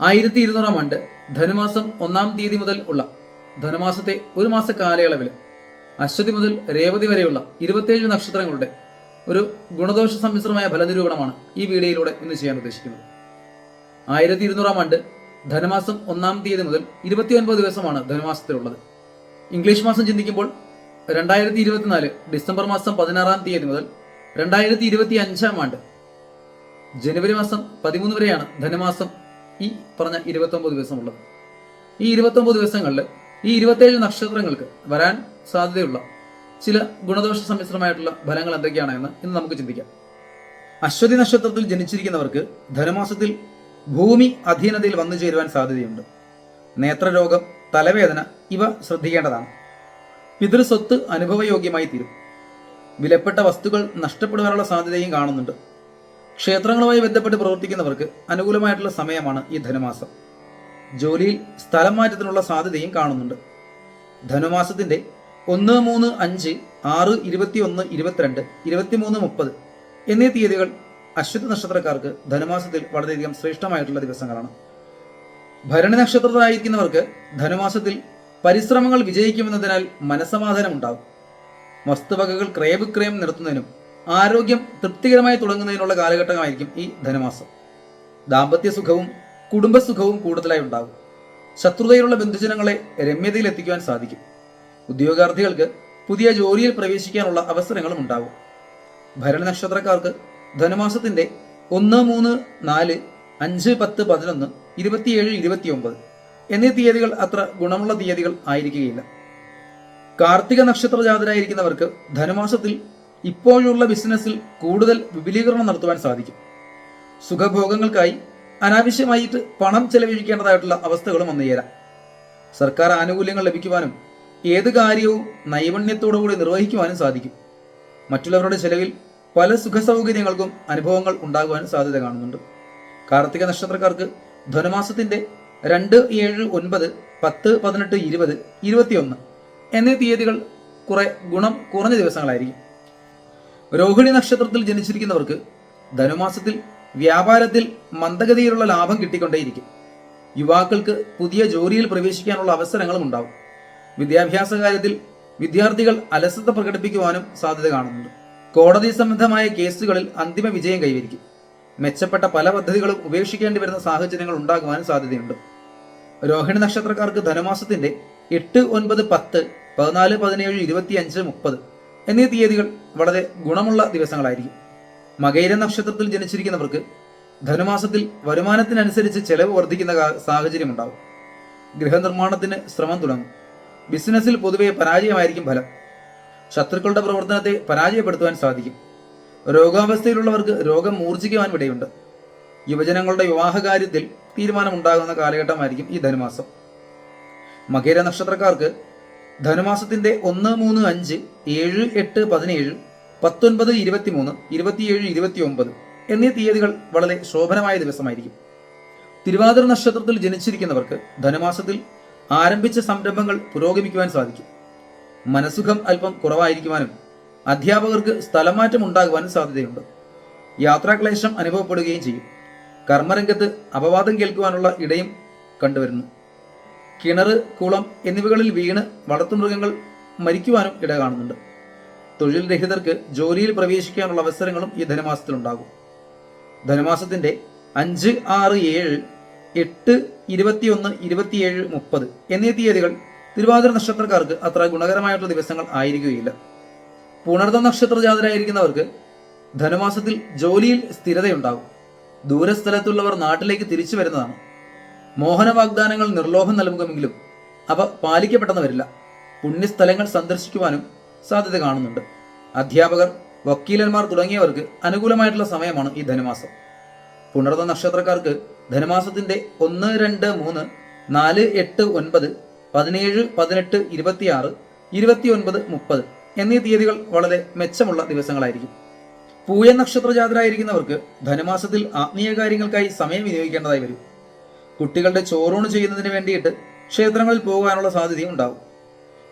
ആയിരത്തി ഇരുന്നൂറാം ആണ്ട് ധനുമാസം ഒന്നാം തീയതി മുതൽ ഉള്ള ധനുമാസത്തെ ഒരു മാസ കാലയളവിൽ അശ്വതി മുതൽ രേവതി വരെയുള്ള ഇരുപത്തിയേഴ് നക്ഷത്രങ്ങളുടെ ഒരു ഗുണദോഷ സമ്മിശ്രമായ ഫലനിരൂപണമാണ് ഈ വീഡിയോയിലൂടെ ഇന്ന് ചെയ്യാൻ ഉദ്ദേശിക്കുന്നത്. ആയിരത്തി ഇരുന്നൂറാം ആണ്ട് ധനുമാസം ഒന്നാം തീയതി മുതൽ ഇരുപത്തിയൊൻപത് ദിവസമാണ് ധനുമാസത്തിലുള്ളത്. ഇംഗ്ലീഷ് മാസം ചിന്തിക്കുമ്പോൾ രണ്ടായിരത്തി ഇരുപത്തിനാല് ഡിസംബർ മാസം പതിനാറാം തീയതി മുതൽ രണ്ടായിരത്തി ഇരുപത്തി അഞ്ചാം ആണ്ട് ജനുവരി മാസം പതിമൂന്ന് വരെയാണ് ധനുമാസം ഈ പറഞ്ഞ ഇരുപത്തൊമ്പത് ദിവസമുള്ളത്. ഈ ഇരുപത്തൊമ്പത് ദിവസങ്ങളിൽ ഈ ഇരുപത്തേഴ് നക്ഷത്രങ്ങൾക്ക് വരാൻ സാധ്യതയുള്ള ചില ഗുണദോഷ സമ്മിശ്രമായിട്ടുള്ള ഫലങ്ങൾ എന്തൊക്കെയാണ് എന്ന് ഇന്ന് നമുക്ക് ചിന്തിക്കാം. അശ്വതി നക്ഷത്രത്തിൽ ജനിച്ചിരിക്കുന്നവർക്ക് ധനമാസത്തിൽ ഭൂമി അധീനതയിൽ വന്നു ചേരുവാൻ സാധ്യതയുണ്ട്. നേത്രരോഗം തലവേദന ഇവ ശ്രദ്ധിക്കേണ്ടതാണ്. പിതൃസ്വത്ത് അനുഭവയോഗ്യമായി തീരും. വിലപ്പെട്ട വസ്തുക്കൾ നഷ്ടപ്പെടുവാനുള്ള സാധ്യതയും കാണുന്നുണ്ട്. ക്ഷേത്രങ്ങളുമായി ബന്ധപ്പെട്ട് പ്രവർത്തിക്കുന്നവർക്ക് അനുകൂലമായിട്ടുള്ള സമയമാണ് ഈ ധനുമാസം. ജോലിയിൽ സ്ഥലം മാറ്റത്തിനുള്ള സാധ്യതയും കാണുന്നുണ്ട്. ധനുമാസത്തിന്റെ ഒന്ന് മൂന്ന് അഞ്ച് ആറ് ഇരുപത്തിയൊന്ന് ഇരുപത്തിരണ്ട് ഇരുപത്തിമൂന്ന് മുപ്പത് എന്നീ തീയതികൾ അശ്വതി നക്ഷത്രക്കാർക്ക് ധനുമാസത്തിൽ വളരെയധികം ശ്രേഷ്ഠമായിട്ടുള്ള ദിവസങ്ങളാണ്. ഭരണി നക്ഷത്രത്തിലായിരിക്കുന്നവർക്ക് ധനുമാസത്തിൽ പരിശ്രമങ്ങൾ വിജയിക്കുമെന്നതിനാൽ മനസമാധാനം ഉണ്ടാകും വസ്തുവകകൾ ക്രയവിക്രയം നിർത്തുന്നതിനും ആരോഗ്യം തൃപ്തികരമായി തുടങ്ങുന്നതിനുള്ള കാലഘട്ടമായിരിക്കും ഈ ധനമാസം. ദാമ്പത്യ സുഖവും കുടുംബസുഖവും കൂടുതലായി ഉണ്ടാകും. ശത്രുതയിലുള്ള ബന്ധുജനങ്ങളെ രമ്യതയിൽ എത്തിക്കുവാൻ സാധിക്കും. ഉദ്യോഗാർത്ഥികൾക്ക് പുതിയ ജോലിയിൽ പ്രവേശിക്കാനുള്ള അവസരങ്ങളും ഉണ്ടാകും. ഭരണ നക്ഷത്രക്കാർക്ക് ധനുമാസത്തിന്റെ ഒന്ന് മൂന്ന് നാല് അഞ്ച് പത്ത് പതിനൊന്ന് ഇരുപത്തിയേഴ് ഇരുപത്തിയൊമ്പത് എന്നീ തീയതികൾ അത്ര ഗുണമുള്ള തീയതികൾ ആയിരിക്കുകയില്ല. കാർത്തിക നക്ഷത്ര ജാതരായിരിക്കുന്നവർക്ക് ധനുമാസത്തിൽ ഇപ്പോഴുള്ള ബിസിനസ്സിൽ കൂടുതൽ വിപുലീകരണം നടത്തുവാൻ സാധിക്കും. സുഖഭോഗങ്ങൾക്കായി അനാവശ്യമായിട്ട് പണം ചെലവഴിക്കേണ്ടതായിട്ടുള്ള അവസ്ഥകളും വന്നുചേരാം സർക്കാർ ആനുകൂല്യങ്ങൾ ലഭിക്കുവാനും ഏത് കാര്യവും നൈപുണ്യത്തോടുകൂടി നിർവഹിക്കുവാനും സാധിക്കും. മറ്റുള്ളവരുടെ ചെലവിൽ പല സുഖ സൗകര്യങ്ങൾക്കും അനുഭവങ്ങൾ ഉണ്ടാകുവാനും സാധ്യത കാണുന്നുണ്ട്. കാർത്തിക നക്ഷത്രക്കാർക്ക് ധനുമാസത്തിന്റെ രണ്ട് ഏഴ് ഒൻപത് പത്ത് പതിനെട്ട് ഇരുപത് ഇരുപത്തിയൊന്ന് എന്നീ തീയതികൾ കുറെ ഗുണം കുറഞ്ഞ ദിവസങ്ങളായിരിക്കും. രോഹിണി നക്ഷത്രത്തിൽ ജനിച്ചിരിക്കുന്നവർക്ക് ധനുമാസത്തിൽ വ്യാപാരത്തിൽ മന്ദഗതിയിലുള്ള ലാഭം കിട്ടിക്കൊണ്ടേയിരിക്കും. യുവാക്കൾക്ക് പുതിയ ജോലിയിൽ പ്രവേശിക്കാനുള്ള അവസരങ്ങളും ഉണ്ടാവും. വിദ്യാഭ്യാസ കാര്യത്തിൽ വിദ്യാർത്ഥികൾ അലസത പ്രകടിപ്പിക്കുവാനും സാധ്യത കാണുന്നുണ്ട്. കോടതി സംബന്ധമായ കേസുകളിൽ അന്തിമ വിജയം കൈവരിക്കും. മെച്ചപ്പെട്ട പല പദ്ധതികളും ഉപേക്ഷിക്കേണ്ടി വരുന്ന സാഹചര്യങ്ങൾ ഉണ്ടാകുവാനും സാധ്യതയുണ്ട്. രോഹിണി നക്ഷത്രക്കാർക്ക് ധനുമാസത്തിന്റെ എട്ട് ഒൻപത് പത്ത് പതിനാല് പതിനേഴ് ഇരുപത്തിയഞ്ച് മുപ്പത് എന്നീ തീയതികൾ വളരെ ഗുണമുള്ള ദിവസങ്ങളായിരിക്കും. മകൈര നക്ഷത്രത്തിൽ ജനിച്ചിരിക്കുന്നവർക്ക് ധനുമാസത്തിൽ വരുമാനത്തിനനുസരിച്ച് ചെലവ് വർദ്ധിക്കുന്ന സാഹചര്യം ഉണ്ടാവും ഗൃഹനിർമ്മാണത്തിന് ശ്രമം തുടങ്ങും. ബിസിനസ്സിൽ പൊതുവെ പരാജയമായിരിക്കും ഫലം. ശത്രുക്കളുടെ പ്രവർത്തനത്തെ പരാജയപ്പെടുത്തുവാൻ സാധിക്കും. രോഗാവസ്ഥയിലുള്ളവർക്ക് രോഗം മൂർജിക്കുവാൻ ഇടയുണ്ട് യുവജനങ്ങളുടെ വിവാഹകാര്യത്തിൽ തീരുമാനമുണ്ടാകുന്ന കാലഘട്ടമായിരിക്കും ഈ ധനുമാസം. മകേര നക്ഷത്രക്കാർക്ക് ധനുമാസത്തിന്റെ ഒന്ന് മൂന്ന് അഞ്ച് ഏഴ് എട്ട് പതിനേഴ് പത്തൊൻപത് ഇരുപത്തിമൂന്ന് ഇരുപത്തിയേഴ് ഇരുപത്തിയൊമ്പത് എന്നീ തീയതികൾ വളരെ ശോഭനമായ ദിവസമായിരിക്കും. തിരുവാതിര നക്ഷത്രത്തിൽ ജനിച്ചിരിക്കുന്നവർക്ക് ധനുമാസത്തിൽ ആരംഭിച്ച സംരംഭങ്ങൾ പുരോഗമിക്കുവാൻ സാധിക്കും. മനസുഖം അല്പം കുറവായിരിക്കുവാനും അധ്യാപകർക്ക് സ്ഥലമാറ്റം ഉണ്ടാകുവാനും സാധ്യതയുണ്ട്. യാത്രാക്ലേശം അനുഭവപ്പെടുകയും ചെയ്യും. കർമ്മരംഗത്ത് അപവാദം കേൾക്കുവാനുള്ള ഇടയും കണ്ടുവരുന്നു. കിണർ കുളം എന്നിവകളിൽ വീണ് വളർത്തുമൃഗങ്ങൾ മരിക്കുവാനും ഇട കാണുന്നുണ്ട്. തൊഴിൽ രഹിതർക്ക് ജോലിയിൽ പ്രവേശിക്കാനുള്ള അവസരങ്ങളും ഈ ധനമാസത്തിലുണ്ടാകും. ധനമാസത്തിന്റെ അഞ്ച് ആറ് ഏഴ് എട്ട് ഇരുപത്തിയൊന്ന് ഇരുപത്തിയേഴ് മുപ്പത് എന്നീ തീയതികൾ തിരുവാതിര നക്ഷത്രക്കാർക്ക് അത്ര ഗുണകരമായിട്ടുള്ള ദിവസങ്ങൾ ആയിരിക്കുകയില്ല. പുണർദ നക്ഷത്ര ജാതരായിരിക്കുന്നവർക്ക് ധനമാസത്തിൽ ജോലിയിൽ സ്ഥിരതയുണ്ടാകും. ദൂരസ്ഥലത്തുള്ളവർ നാട്ടിലേക്ക് തിരിച്ചു വരുന്നതാണ്. മോഹന വാഗ്ദാനങ്ങൾ നിർലോഭം നൽകുമെങ്കിലും അവ പാലിക്കപ്പെട്ടെന്ന് വരില്ല. പുണ്യസ്ഥലങ്ങൾ സന്ദർശിക്കുവാനും സാധ്യത കാണുന്നുണ്ട്. അധ്യാപകർ വക്കീലന്മാർ തുടങ്ങിയവർക്ക് അനുകൂലമായിട്ടുള്ള സമയമാണ് ഈ ധനുമാസം. പുണർന്ന നക്ഷത്രക്കാർക്ക് ധനുമാസത്തിന്റെ ഒന്ന് രണ്ട് മൂന്ന് നാല് എട്ട് ഒൻപത് പതിനേഴ് പതിനെട്ട് ഇരുപത്തിയാറ് ഇരുപത്തിയൊൻപത് മുപ്പത് എന്നീ തീയതികൾ വളരെ മെച്ചമുള്ള ദിവസങ്ങളായിരിക്കും. പൂയ നക്ഷത്ര ജാതരായിരിക്കുന്നവർക്ക് ധനുമാസത്തിൽ ആത്മീയ കാര്യങ്ങൾക്കായി സമയം വിനിയോഗിക്കേണ്ടതായി വരും. കുട്ടികളുടെ ചോറൂണ് ചെയ്യുന്നതിന് വേണ്ടിയിട്ട് ക്ഷേത്രങ്ങളിൽ പോകാനുള്ള സാധ്യതയും ഉണ്ടാവും.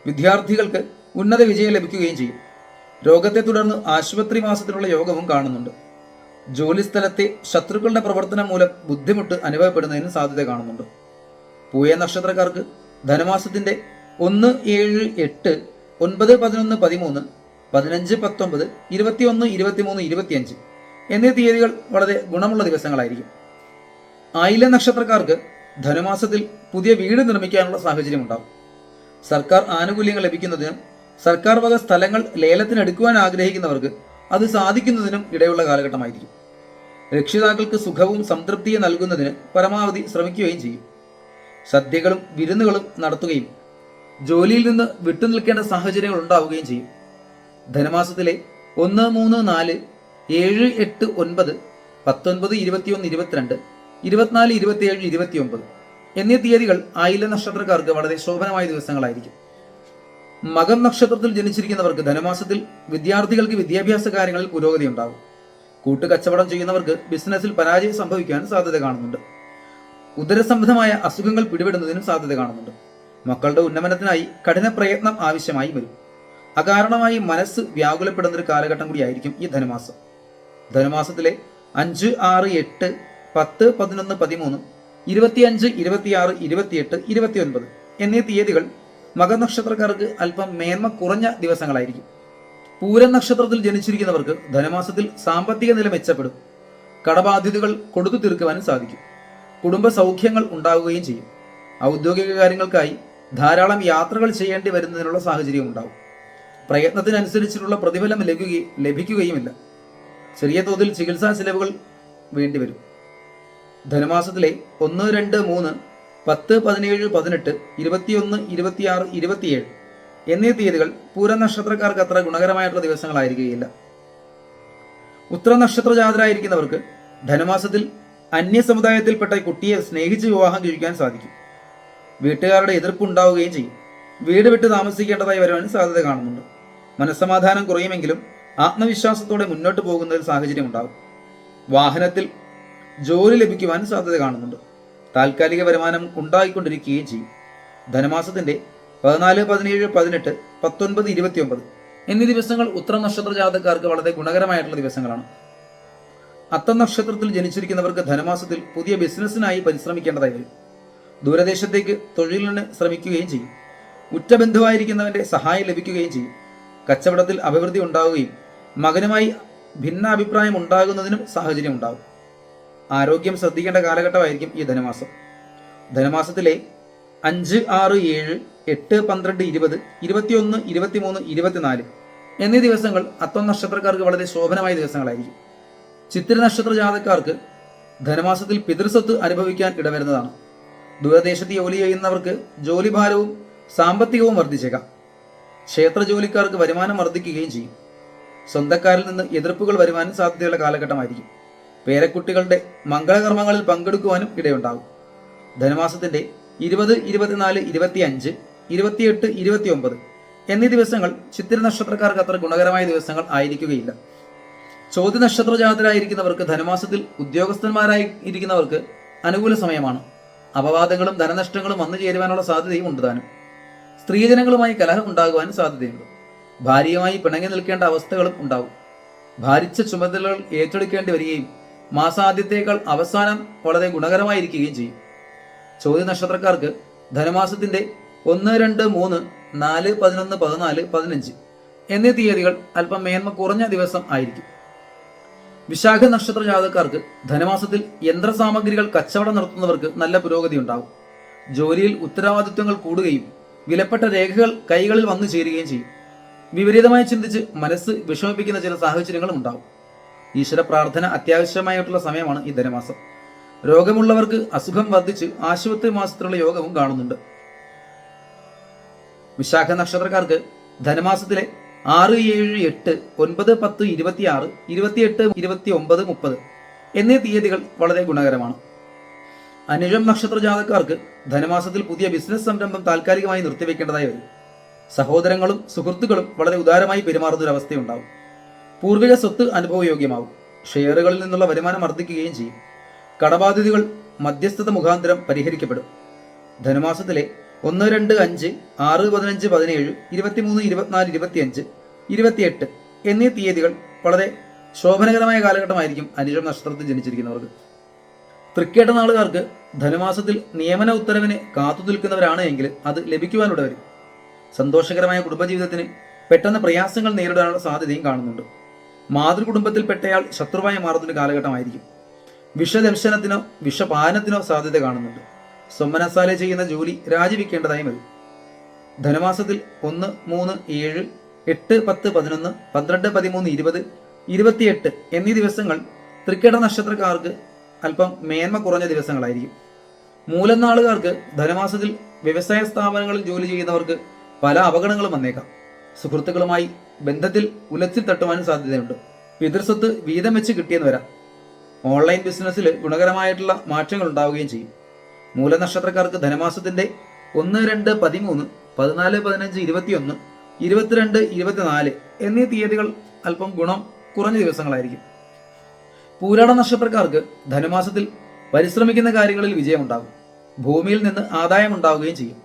വിദ്യാർത്ഥികൾക്ക് ഉന്നത വിജയം ലഭിക്കുകയും ചെയ്യും. രോഗത്തെ തുടർന്ന് ആശുപത്രി മാസത്തിനുള്ള യോഗവും കാണുന്നുണ്ട്. ജോലിസ്ഥലത്തെ ശത്രുക്കളുടെ പ്രവർത്തനം മൂലം ബുദ്ധിമുട്ട് അനുഭവപ്പെടുന്നതിന് സാധ്യത കാണുന്നുണ്ട്. പൂയ നക്ഷത്രക്കാർക്ക് ധനമാസത്തിന്റെ ഒന്ന് ഏഴ് എട്ട് ഒൻപത് പതിനൊന്ന് പതിമൂന്ന് പതിനഞ്ച് പത്തൊമ്പത് ഇരുപത്തിയൊന്ന് ഇരുപത്തിമൂന്ന് ഇരുപത്തിയഞ്ച് എന്നീ തീയതികൾ വളരെ ഗുണമുള്ള ദിവസങ്ങളായിരിക്കും. ആയില്യ നക്ഷത്രക്കാർക്ക് ധനുമാസത്തിൽ പുതിയ വീട് നിർമ്മിക്കാനുള്ള സാഹചര്യം ഉണ്ടാകും സർക്കാർ ആനുകൂല്യങ്ങൾ ലഭിക്കുന്നതിനും സർക്കാർ വക സ്ഥലങ്ങൾ ലേലത്തിനെടുക്കുവാൻ ആഗ്രഹിക്കുന്നവർക്ക് അത് സാധിക്കുന്നതിനും ഇടയുള്ള കാലഘട്ടമായിരിക്കും. രക്ഷിതാക്കൾക്ക് സുഖവും സംതൃപ്തിയും നൽകുന്നതിന് പരമാവധി ശ്രമിക്കുകയും ചെയ്യും. സദ്യകളും വിരുന്നുകളും നടത്തുകയും ജോലിയിൽ നിന്ന് വിട്ടുനിൽക്കേണ്ട സാഹചര്യങ്ങൾ ഉണ്ടാവുകയും ചെയ്യും. ധനമാസത്തിലെ ഒന്ന് മൂന്ന് നാല് ഏഴ് എട്ട് ഒൻപത് പത്തൊൻപത് ഇരുപത്തിയൊന്ന് ഇരുപത്തിരണ്ട് ഇരുപത്തിനാല് ഇരുപത്തിയേഴ് ഇരുപത്തിയൊമ്പത്. എന്നീ തീയതികൾ ആയില നക്ഷത്രക്കാർക്ക് വളരെ ശോഭനമായ ദിവസങ്ങളായിരിക്കും. മകം നക്ഷത്രത്തിൽ ജനിച്ചിരിക്കുന്നവർക്ക് ധനമാസത്തിൽ വിദ്യാർത്ഥികൾക്ക് വിദ്യാഭ്യാസ കാര്യങ്ങളിൽ പുരോഗതി ഉണ്ടാകും. കൂട്ടുകച്ചവടം ചെയ്യുന്നവർക്ക് ബിസിനസ്സിൽ പരാജയം സംഭവിക്കാൻ സാധ്യത കാണുന്നുണ്ട്. ഉദരസംബന്ധമായ അസുഖങ്ങൾ പിടിപെടുന്നതിനും സാധ്യത കാണുന്നുണ്ട്. മക്കളുടെ ഉന്നമനത്തിനായി കഠിന പ്രയത്നം ആവശ്യമായി വരും. അകാരണമായി മനസ്സ് വ്യാകുലപ്പെടുന്ന ഒരു കാലഘട്ടം കൂടിയായിരിക്കും ഈ ധനുമാസം. ധനുമാസത്തിലെ അഞ്ച് ആറ് എട്ട് പത്ത് പതിനൊന്ന് പതിമൂന്ന് ഇരുപത്തിയഞ്ച് ഇരുപത്തിയാറ് ഇരുപത്തിയെട്ട് ഇരുപത്തിയൊൻപത് എന്നീ തീയതികൾ മകനക്ഷത്രക്കാർക്ക് അല്പം മേന്മ കുറഞ്ഞ ദിവസങ്ങളായിരിക്കും. പൂരൻ നക്ഷത്രത്തിൽ ജനിച്ചിരിക്കുന്നവർക്ക് ധനമാസത്തിൽ സാമ്പത്തിക നില മെച്ചപ്പെടും. കടബാധ്യതകൾ കൊടുത്തു തീർക്കുവാനും സാധിക്കും. കുടുംബ സൗഖ്യങ്ങൾ ഉണ്ടാവുകയും ചെയ്യും. ഔദ്യോഗിക കാര്യങ്ങൾക്കായി ധാരാളം യാത്രകൾ ചെയ്യേണ്ടി വരുന്നതിനുള്ള സാഹചര്യം ഉണ്ടാവും. പ്രയത്നത്തിനനുസരിച്ചിട്ടുള്ള പ്രതിഫലം ലഭിക്കുകയും ലഭിക്കുകയുമില്ല. ചെറിയ തോതിൽ ചികിത്സാ ചെലവുകൾ വേണ്ടിവരും. ധനുമാസത്തിലെ ഒന്ന് രണ്ട് മൂന്ന് പത്ത് പതിനേഴ് പതിനെട്ട് ഇരുപത്തിയൊന്ന് ഇരുപത്തിയാറ് ഇരുപത്തിയേഴ് എന്നീ തീയതികൾ പൂരനക്ഷത്രക്കാർക്ക് അത്ര ഗുണകരമായിട്ടുള്ള ദിവസങ്ങളായിരിക്കുകയില്ല. ഉത്തരനക്ഷത്ര ജാതരായിരിക്കുന്നവർക്ക് ധനമാസത്തിൽ അന്യ സമുദായത്തിൽപ്പെട്ട കുട്ടിയെ സ്നേഹിച്ച് വിവാഹം കഴിക്കാൻ സാധിക്കും. വീട്ടുകാരുടെ എതിർപ്പ് ഉണ്ടാവുകയും ചെയ്യും. വീട് വിട്ട് താമസിക്കേണ്ടതായി വരുവാൻ സാധ്യത കാണുന്നുണ്ട്. മനസ്സമാധാനം കുറയുമെങ്കിലും ആത്മവിശ്വാസത്തോടെ മുന്നോട്ട് പോകുന്ന ഒരു സാഹചര്യം ഉണ്ടാകും വാഹനത്തിൽ ജോലി ലഭിക്കുവാൻ സാധ്യത കാണുന്നുണ്ട്. താൽക്കാലിക വരുമാനം ഉണ്ടായിക്കൊണ്ടിരിക്കുകയും ചെയ്യും. ധനമാസത്തിന്റെ പതിനാല് പതിനേഴ് പതിനെട്ട് പത്തൊൻപത് ഇരുപത്തിയൊമ്പത് എന്നീ ദിവസങ്ങൾ ഉത്തര നക്ഷത്ര ജാതക്കാർക്ക് വളരെ ഗുണകരമായിട്ടുള്ള ദിവസങ്ങളാണ്. അത്ത നക്ഷത്രത്തിൽ ജനിച്ചിരിക്കുന്നവർക്ക് ധനമാസത്തിൽ പുതിയ ബിസിനസ്സിനായി പരിശ്രമിക്കേണ്ടതായി വരും. ദൂരദേശത്തേക്ക് തൊഴിലിന് ശ്രമിക്കുകയും ചെയ്യും. ഉറ്റബന്ധുവായിരിക്കുന്നവന്റെ സഹായം ലഭിക്കുകയും ചെയ്യും. കച്ചവടത്തിൽ അഭിവൃദ്ധി ഉണ്ടാവുകയും മകനുമായി ഭിന്നാഭിപ്രായം ഉണ്ടാകുന്നതിനും സാഹചര്യം ഉണ്ടാകും. ആരോഗ്യം ശ്രദ്ധിക്കേണ്ട കാലഘട്ടമായിരിക്കും ഈ ധനമാസം. ധനമാസത്തിലെ അഞ്ച് ആറ് ഏഴ് എട്ട് പന്ത്രണ്ട് ഇരുപത് ഇരുപത്തിയൊന്ന് ഇരുപത്തിമൂന്ന് ഇരുപത്തിനാല് എന്നീ ദിവസങ്ങൾ അത്തം നക്ഷത്രക്കാർക്ക് വളരെ ശോഭനമായ ദിവസങ്ങളായിരിക്കും. ചിത്തിര നക്ഷത്ര ജാതക്കാർക്ക് ധനമാസത്തിൽ പിതൃസ്വത്ത് അനുഭവിക്കാൻ ഇടവരുന്നതാണ്. ദൂരദേശത്ത് ജോലി ചെയ്യുന്നവർക്ക് ജോലിഭാരവും സാമ്പത്തികവും വർദ്ധിച്ചേക്കാം. ക്ഷേത്ര ജോലിക്കാർക്ക് വരുമാനം വർദ്ധിക്കുകയും ചെയ്യും. സ്വന്തക്കാരിൽ നിന്ന് എതിർപ്പുകൾ വരുവാനും സാധ്യതയുള്ള കാലഘട്ടമായിരിക്കും. പേരക്കുട്ടികളുടെ മംഗളകർമ്മങ്ങളിൽ പങ്കെടുക്കുവാനും ഇടയുണ്ടാകും. ധനുമാസത്തിന്റെ ഇരുപത് ഇരുപത്തിനാല് ഇരുപത്തിയഞ്ച് ഇരുപത്തിയെട്ട് ഇരുപത്തിയൊമ്പത് എന്നീ ദിവസങ്ങൾ ചിത്തിര നക്ഷത്രക്കാർക്ക് അത്ര ഗുണകരമായ ദിവസങ്ങൾ ആയിരിക്കുകയില്ല. ചോദ്യ നക്ഷത്ര ജാതരായിരിക്കുന്നവർക്ക് ധനുമാസത്തിൽ ഉദ്യോഗസ്ഥന്മാരായി ഇരിക്കുന്നവർക്ക് അനുകൂല സമയമാണ്. അപവാദങ്ങളും ധനനഷ്ടങ്ങളും വന്നു ചേരുവാനുള്ള സാധ്യതയും ഉണ്ട് താനും. സ്ത്രീജനങ്ങളുമായി കലഹം ഉണ്ടാകുവാനും സാധ്യതയുണ്ട്. ഭാര്യയുമായി പിണങ്ങി നിൽക്കേണ്ട അവസ്ഥകളും ഉണ്ടാവും. ഭാരിച്ച ചുമതലകൾ ഏറ്റെടുക്കേണ്ടി വരികയും മാസാദ്യത്തേക്കാൾ അവസാനം വളരെ ഗുണകരമായിരിക്കുകയും ചെയ്യും. ചോദ്യ നക്ഷത്രക്കാർക്ക് ധനമാസത്തിന്റെ ഒന്ന് രണ്ട് മൂന്ന് നാല് പതിനൊന്ന് പതിനാല് പതിനഞ്ച് എന്നീ തീയതികൾ അല്പം മേന്മ കുറഞ്ഞ ദിവസം ആയിരിക്കും. വിശാഖ നക്ഷത്ര ജാതക്കാർക്ക് ധനുമാസത്തിൽ യന്ത്രസാമഗ്രികൾ കച്ചവടം നടത്തുന്നവർക്ക് നല്ല പുരോഗതി ഉണ്ടാകും. ജോലിയിൽ ഉത്തരവാദിത്വങ്ങൾ കൂടുകയും വിലപ്പെട്ട രേഖകൾ കൈകളിൽ വന്നു ചേരുകയും ചെയ്യും. വിപരീതമായി ചിന്തിച്ച് മനസ്സ് വിഷമിപ്പിക്കുന്ന ചില സാഹചര്യങ്ങളും ഉണ്ടാവും ഈശ്വര പ്രാർത്ഥന അത്യാവശ്യമായിട്ടുള്ള സമയമാണ് ഈ ധനമാസം. രോഗമുള്ളവർക്ക് അസുഖം വർദ്ധിച്ച് ആശുപത്രി മാസത്തിലുള്ള യോഗവും കാണുന്നുണ്ട്. വിശാഖ നക്ഷത്രക്കാർക്ക് ധനമാസത്തിലെ ആറ് ഏഴ് എട്ട് ഒൻപത് പത്ത് ഇരുപത്തിയാറ് ഇരുപത്തിയെട്ട് ഇരുപത്തി ഒമ്പത് മുപ്പത് എന്നീ തീയതികൾ വളരെ ഗുണകരമാണ്. അനുജം നക്ഷത്ര ജാതക്കാർക്ക് ധനമാസത്തിൽ പുതിയ ബിസിനസ് സംരംഭം താൽക്കാലികമായി നിർത്തിവെക്കേണ്ടതായി വരും. സഹോദരങ്ങളും സുഹൃത്തുക്കളും വളരെ ഉദാരമായി പെരുമാറുന്ന ഒരു അവസ്ഥയുണ്ടാവും. പൂർവിക സ്വത്ത് അനുഭവയോഗ്യമാവും. ഷെയറുകളിൽ നിന്നുള്ള വരുമാനം വർദ്ധിക്കുകയും ചെയ്യും. കടബാധ്യതകൾ മധ്യസ്ഥത മുഖാന്തരം പരിഹരിക്കപ്പെടും. ധനുമാസത്തിലെ ഒന്ന് രണ്ട് അഞ്ച് ആറ് പതിനഞ്ച് പതിനേഴ് ഇരുപത്തിമൂന്ന് ഇരുപത്തിനാല് ഇരുപത്തിയഞ്ച് ഇരുപത്തിയെട്ട് എന്നീ തീയതികൾ വളരെ ശോഭനകരമായ കാലഘട്ടമായിരിക്കും അനിഴം നക്ഷത്രത്തിൽ ജനിച്ചിരിക്കുന്നവർക്ക്. തൃക്കേട്ട നാളുകാർക്ക് ധനുമാസത്തിൽ നിയമന ഉത്തരവിന് കാത്തു നിൽക്കുന്നവരാണ് എങ്കിൽ അത് ലഭിക്കുവാനിട സന്തോഷകരമായ കുടുംബജീവിതത്തിന് പെട്ടെന്ന് പ്രയാസങ്ങൾ നേരിടാനുള്ള സാധ്യതയും കാണുന്നുണ്ട്. മാതൃകുടുംബത്തിൽപ്പെട്ടയാൾ ശത്രുവായി മാറുന്നൊരു കാലഘട്ടമായിരിക്കും. വിഷദംശനത്തിനോ വിഷപാനത്തിനോ സാധ്യത കാണുന്നുണ്ട്. സ്വമനസാല ചെയ്യുന്ന ജോലി രാജിവെക്കേണ്ടതായി വരും. ധനമാസത്തിൽ ഒന്ന് മൂന്ന് ഏഴ് എട്ട് പത്ത് പതിനൊന്ന് പന്ത്രണ്ട് പതിമൂന്ന് ഇരുപത് ഇരുപത്തിയെട്ട് എന്നീ ദിവസങ്ങൾ തൃക്കേട നക്ഷത്രക്കാർക്ക് അല്പം മേന്മ കുറഞ്ഞ ദിവസങ്ങളായിരിക്കും. മൂലനാളുകാർക്ക് ധനമാസത്തിൽ വ്യവസായ സ്ഥാപനങ്ങളിൽ ജോലി ചെയ്യുന്നവർക്ക് പല അപകടങ്ങളും വന്നേക്കാം. സുഹൃത്തുക്കളുമായി ബന്ധത്തിൽ ഉലച്ചിൽ തട്ടുവാനും സാധ്യതയുണ്ട്. പിതൃസ്വത്ത് വീതം വെച്ച് കിട്ടിയെന്ന് വരാം. ഓൺലൈൻ ബിസിനസ്സിൽ ഗുണകരമായിട്ടുള്ള മാറ്റങ്ങൾ ഉണ്ടാവുകയും ചെയ്യും. മൂലനക്ഷത്രക്കാർക്ക് ധനമാസത്തിന്റെ ഒന്ന് രണ്ട് പതിമൂന്ന് പതിനാല് പതിനഞ്ച് ഇരുപത്തിയൊന്ന് ഇരുപത്തിരണ്ട് ഇരുപത്തിനാല് എന്നീ തീയതികൾ അല്പം ഗുണം കുറഞ്ഞ ദിവസങ്ങളായിരിക്കും. പൂരാട നക്ഷത്രക്കാർക്ക് ധനമാസത്തിൽ പരിശ്രമിക്കുന്ന കാര്യങ്ങളിൽ വിജയമുണ്ടാകും. ഭൂമിയിൽ നിന്ന് ആദായം ഉണ്ടാവുകയും ചെയ്യും.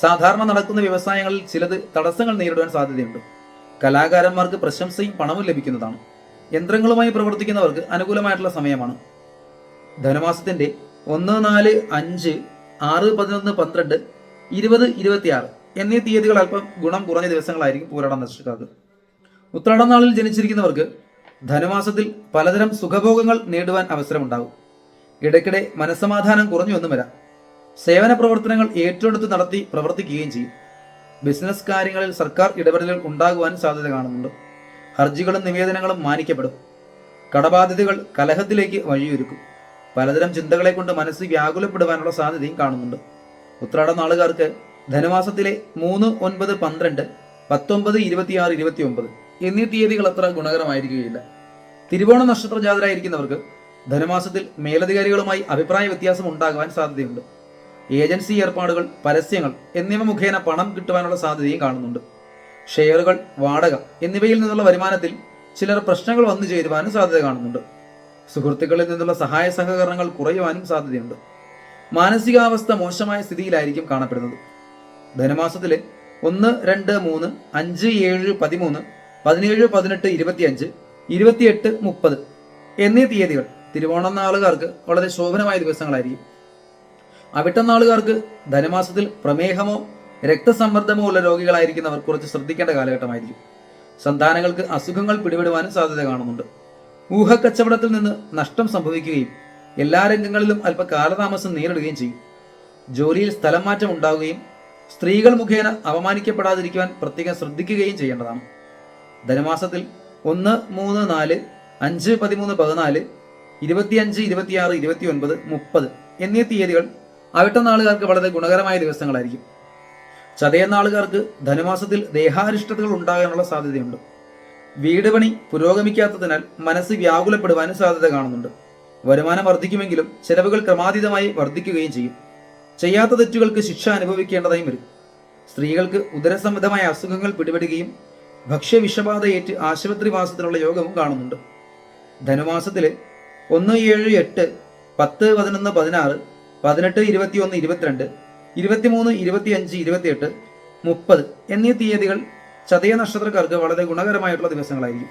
സാധാരണ നടക്കുന്ന വ്യവസായങ്ങളിൽ ചിലത് തടസ്സങ്ങൾ നേരിടുവാൻ സാധ്യതയുണ്ട്. കലാകാരന്മാർക്ക് പ്രശംസയും പണവും ലഭിക്കുന്നതാണ്. യന്ത്രങ്ങളുമായി പ്രവർത്തിക്കുന്നവർക്ക് അനുകൂലമായിട്ടുള്ള സമയമാണ്. ധനുമാസത്തിന്റെ ഒന്ന് നാല് അഞ്ച് ആറ് പതിനൊന്ന് പന്ത്രണ്ട് ഇരുപത് ഇരുപത്തിയാറ് എന്നീ തീയതികൾ അല്പം ഗുണം കുറഞ്ഞ ദിവസങ്ങളായിരിക്കും പൂരാടം നക്ഷത്രക്കാർക്ക് ഉത്രാടം നാളിൽ ജനിച്ചിരിക്കുന്നവർക്ക് ധനമാസത്തിൽ പലതരം സുഖഭോഗങ്ങൾ നേടുവാൻ അവസരമുണ്ടാകും. ഇടയ്ക്കിടെ മനസ്സമാധാനം കുറഞ്ഞു വന്നും വരാം സേവന പ്രവർത്തനങ്ങൾ ഏറ്റെടുത്ത് നടത്തി പ്രവർത്തിക്കുകയും ചെയ്യും. ബിസിനസ് കാര്യങ്ങളിൽ സർക്കാർ ഇടപെടലുകൾ ഉണ്ടാകുവാൻ സാധ്യത കാണുന്നുണ്ട്. ഹർജികളും നിവേദനങ്ങളും മാനിക്കപ്പെടും. കടബാധ്യതകൾ കലഹത്തിലേക്ക് വഴിയൊരുക്കും. പലതരം ചിന്തകളെ കൊണ്ട് മനസ്സ് വ്യാകുലപ്പെടുവാനുള്ള സാധ്യതയും കാണുന്നുണ്ട്. ഉത്രാട നാളുകാർക്ക് ധനുമാസത്തിലെ മൂന്ന് ഒൻപത് പന്ത്രണ്ട് പത്തൊമ്പത് ഇരുപത്തിയാറ് ഇരുപത്തി ഒമ്പത് എന്നീ തീയതികൾ അത്ര ഗുണകരമായിരിക്കുകയില്ല. തിരുവോണ നക്ഷത്ര ജാതരായിരിക്കുന്നവർക്ക് ധനുമാസത്തിൽ മേലധികാരികളുമായി അഭിപ്രായ വ്യത്യാസം ഉണ്ടാകുവാൻ സാധ്യതയുണ്ട്. ഏജൻസി ഏർപ്പാടുകൾ പരസ്യങ്ങൾ എന്നിവ മുഖേന പണം കിട്ടുവാനുള്ള സാധ്യതയും കാണുന്നുണ്ട്. ഷെയറുകൾ വാടക എന്നിവയിൽ നിന്നുള്ള വരുമാനത്തിൽ ചിലർ പ്രശ്നങ്ങൾ വന്നു ചേരുവാനും സാധ്യത കാണുന്നുണ്ട്. സുഹൃത്തുക്കളിൽ നിന്നുള്ള സഹായ സഹകരണങ്ങൾ കുറയുവാനും സാധ്യതയുണ്ട്. മാനസികാവസ്ഥ മോശമായ സ്ഥിതിയിലായിരിക്കും കാണപ്പെടുന്നത്. ധനമാസത്തിലെ ഒന്ന് രണ്ട് മൂന്ന് അഞ്ച് ഏഴ് പതിമൂന്ന് പതിനേഴ് പതിനെട്ട് ഇരുപത്തിയഞ്ച് ഇരുപത്തിയെട്ട് മുപ്പത് എന്നീ തീയതികൾ തിരുവോണം നാളുകാർക്ക് വളരെ ശോഭനമായ ദിവസങ്ങളായിരിക്കും. അവിട്ടം ധനമാസത്തിൽ ധനുമാസത്തിൽ പ്രമേഹമോ രക്തസമ്മർദ്ദമോ ഉള്ള രോഗികളായിരിക്കുന്നവർ കുറച്ച് ശ്രദ്ധിക്കേണ്ട കാലഘട്ടമായിരിക്കും. സന്താനങ്ങൾക്ക് അസുഖങ്ങൾ പിടിപെടുവാനും സാധ്യത കാണുന്നുണ്ട്. ഊഹക്കച്ചവടത്തിൽ നിന്ന് നഷ്ടം സംഭവിക്കുകയും എല്ലാ രംഗങ്ങളിലും അല്പ കാലതാമസം നേരിടുകയും ചെയ്യും. ജോലിയിൽ സ്ഥലം മാറ്റം ഉണ്ടാവുകയും സ്ത്രീകൾ മുഖേന അപമാനിക്കപ്പെടാതിരിക്കുവാൻ പ്രത്യേകം ശ്രദ്ധിക്കുകയും ചെയ്യേണ്ടതാണ്. ധനമാസത്തിൽ ഒന്ന് മൂന്ന് നാല് അഞ്ച് പതിമൂന്ന് പതിനാല് ഇരുപത്തിയഞ്ച് ഇരുപത്തിയാറ് ഇരുപത്തി ഒൻപത് മുപ്പത് എന്നീ തീയതികൾ അവിട്ട നാളുകാർക്ക് വളരെ ഗുണകരമായ ദിവസങ്ങളായിരിക്കും. ചതയ നാളുകാർക്ക് ധനുമാസത്തിൽ ദേഹാരിഷ്ടതകൾ ഉണ്ടാകാനുള്ള സാധ്യതയുണ്ട്. വീട് പണി പുരോഗമിക്കാത്തതിനാൽ മനസ്സ് വ്യാകുലപ്പെടുവാനും സാധ്യത കാണുന്നുണ്ട്. വരുമാനം വർദ്ധിക്കുമെങ്കിലും ചെലവുകൾ ക്രമാതീതമായി വർദ്ധിക്കുകയും ചെയ്യും. ചെയ്യാത്ത തെറ്റുകൾക്ക് ശിക്ഷ അനുഭവിക്കേണ്ടതായും വരും. സ്ത്രീകൾക്ക് ഉദരസംബന്ധമായ അസുഖങ്ങൾ പിടിപെടുകയും ഭക്ഷ്യവിഷബാധയേറ്റ് ആശുപത്രിവാസത്തിനുള്ള യോഗവും കാണുന്നുണ്ട്. ധനുമാസത്തിലെ ഒന്ന് ഏഴ് എട്ട് പത്ത് പതിനൊന്ന് പതിനാറ് പതിനെട്ട് ഇരുപത്തി ഒന്ന് ഇരുപത്തിരണ്ട് ഇരുപത്തിമൂന്ന് ഇരുപത്തിയഞ്ച് ഇരുപത്തിയെട്ട് മുപ്പത് എന്നീ തീയതികൾ ചതയ നക്ഷത്രക്കാർക്ക് വളരെ ഗുണകരമായിട്ടുള്ള ദിവസങ്ങളായിരിക്കും.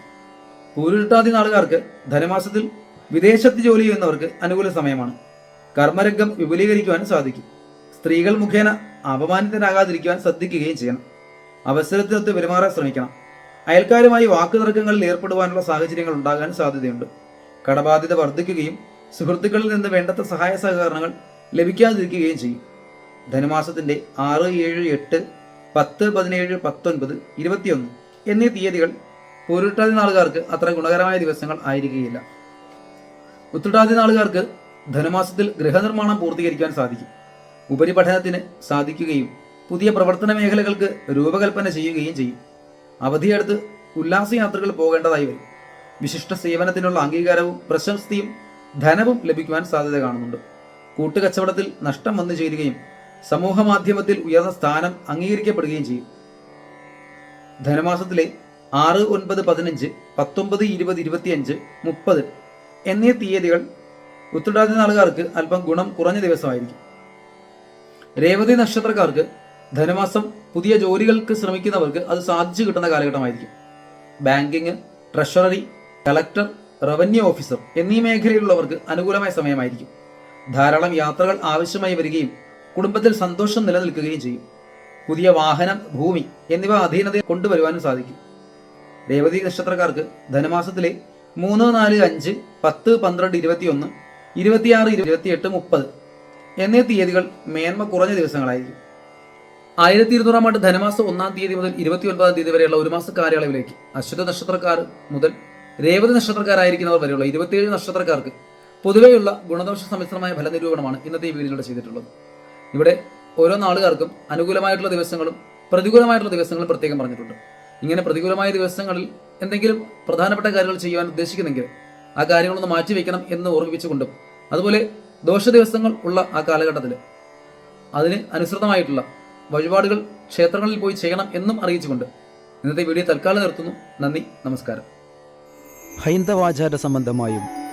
പൂരുരുട്ടാതി നാളുകാർക്ക് ധനമാസത്തിൽ വിദേശത്ത് ജോലി ചെയ്യുന്നവർക്ക് അനുകൂല സമയമാണ്. കർമ്മരംഗം വിപുലീകരിക്കുവാനും സാധിക്കും. സ്ത്രീകൾ മുഖേന അപമാനിതരാകാതിരിക്കുവാൻ ശ്രദ്ധിക്കുകയും ചെയ്യണം. അവസരത്തിനൊത്ത് പെരുമാറാൻ ശ്രമിക്കണം. അയൽക്കാരുമായി വാക്കുതർക്കങ്ങളിൽ ഏർപ്പെടുവാനുള്ള സാഹചര്യങ്ങൾ ഉണ്ടാകാൻ സാധ്യതയുണ്ട്. കടബാധ്യത വർദ്ധിക്കുകയും സുഹൃത്തുക്കളിൽ നിന്ന് വേണ്ടത്ര സഹായ സഹകരണങ്ങൾ ലഭിക്കാതിരിക്കുകയും ചെയ്യും. ധനുമാസത്തിന്റെ ആറ് ഏഴ് എട്ട് പത്ത് പതിനേഴ് പത്തൊൻപത് ഇരുപത്തിയൊന്ന് എന്നീ തീയതികൾ പൂരുട്ടാതി നാളുകാർക്ക് അത്ര ഗുണകരമായ ദിവസങ്ങൾ ആയിരിക്കുകയില്ല. ഉത്രട്ടാതി നാളുകാർക്ക് ധനുമാസത്തിൽ ഗൃഹനിർമ്മാണം പൂർത്തീകരിക്കാൻ സാധിക്കും. ഉപരിപഠനത്തിന് സാധിക്കുകയും പുതിയ പ്രവർത്തന മേഖലകൾക്ക് രൂപകൽപ്പന ചെയ്യുകയും ചെയ്യും. അവധിയെടുത്ത് ഉല്ലാസയാത്രകൾ പോകേണ്ടതായി വരും. വിശിഷ്ട സേവനത്തിനുള്ള അംഗീകാരവും പ്രശസ്തിയും ധനവും ലഭിക്കുവാൻ സാധ്യത കാണുന്നുണ്ട്. കൂട്ടുകച്ചവടത്തിൽ നഷ്ടം വന്നു ചേരുകയും സമൂഹ മാധ്യമത്തിൽ ഉയർന്ന സ്ഥാനം അംഗീകരിക്കപ്പെടുകയും ചെയ്യും. ധനമാസത്തിലെ ആറ് ഒൻപത് പതിനഞ്ച് പത്തൊമ്പത് ഇരുപത് ഇരുപത്തിയഞ്ച് മുപ്പത് എന്നീ തീയതികൾ ഉത്തരവാദി നാളുകാർക്ക് അല്പം ഗുണം കുറഞ്ഞ ദിവസമായിരിക്കും. രേവതി നക്ഷത്രക്കാർക്ക് ധനമാസം പുതിയ ജോലികൾക്ക് ശ്രമിക്കുന്നവർക്ക് അത് സാധിച്ചു കിട്ടുന്ന കാലഘട്ടമായിരിക്കും. Banking treasury collector revenue officer എന്നീ മേഖലയിലുള്ളവർക്ക് അനുകൂലമായ സമയമായിരിക്കും. ധാരാളം യാത്രകൾ ആവശ്യമായി വരികയും കുടുംബത്തിൽ സന്തോഷം നിലനിൽക്കുകയും ചെയ്യും. പുതിയ വാഹനം ഭൂമി എന്നിവ അധീനതയിൽ കൊണ്ടുവരുവാനും സാധിക്കും. രേവതി നക്ഷത്രക്കാർക്ക് ധനമാസത്തിലെ മൂന്ന് നാല് അഞ്ച് പത്ത് പന്ത്രണ്ട് ഇരുപത്തിയൊന്ന് ഇരുപത്തിയാറ് ഇരുപത്തിയെട്ട് മുപ്പത് എന്നീ തീയതികൾ മേന്മ കുറഞ്ഞ ദിവസങ്ങളായിരിക്കും. ആയിരത്തി ഇരുന്നൂറാം ആണ്ട് ധനമാസം ഒന്നാം തീയതി മുതൽ ഇരുപത്തി ഒൻപതാം തീയതി വരെയുള്ള ഒരു മാസ കാലയളവിലേക്ക് അശ്വത നക്ഷത്രക്കാർ മുതൽ രേവതി നക്ഷത്രക്കാരായിരിക്കുന്നവർ വരെയുള്ള ഇരുപത്തിയേഴ് നക്ഷത്രക്കാർക്ക് പൊതുവെയുള്ള ഗുണദോഷ സമ്മിശ്രമായ ഫലനിരൂപണമാണ് ഇന്നത്തെ ഈ വീഡിയോയിലൂടെ ചെയ്തിട്ടുള്ളത്. ഇവിടെ ഓരോ നാളുകാർക്കും അനുകൂലമായിട്ടുള്ള ദിവസങ്ങളും പ്രതികൂലമായിട്ടുള്ള ദിവസങ്ങളും പ്രത്യേകം പറഞ്ഞിട്ടുണ്ട്. ഇങ്ങനെ പ്രതികൂലമായ ദിവസങ്ങളിൽ എന്തെങ്കിലും പ്രധാനപ്പെട്ട കാര്യങ്ങൾ ചെയ്യുവാൻ ഉദ്ദേശിക്കുന്നെങ്കിൽ ആ കാര്യങ്ങളൊന്ന് മാറ്റിവെക്കണം എന്ന് ഓർമ്മിപ്പിച്ചുകൊണ്ടും അതുപോലെ ദോഷ ദിവസങ്ങൾ ഉള്ള ആ കാലഘട്ടത്തിൽ അതിന് അനുസൃതമായിട്ടുള്ള വഴിപാടുകൾ ക്ഷേത്രങ്ങളിൽ പോയി ചെയ്യണം എന്നും അറിയിച്ചുകൊണ്ട് ഇന്നത്തെ വീഡിയോ തൽക്കാലം നിർത്തുന്നു. നന്ദി നമസ്കാരം. ഹൈന്ദവാചാര സംബന്ധമായും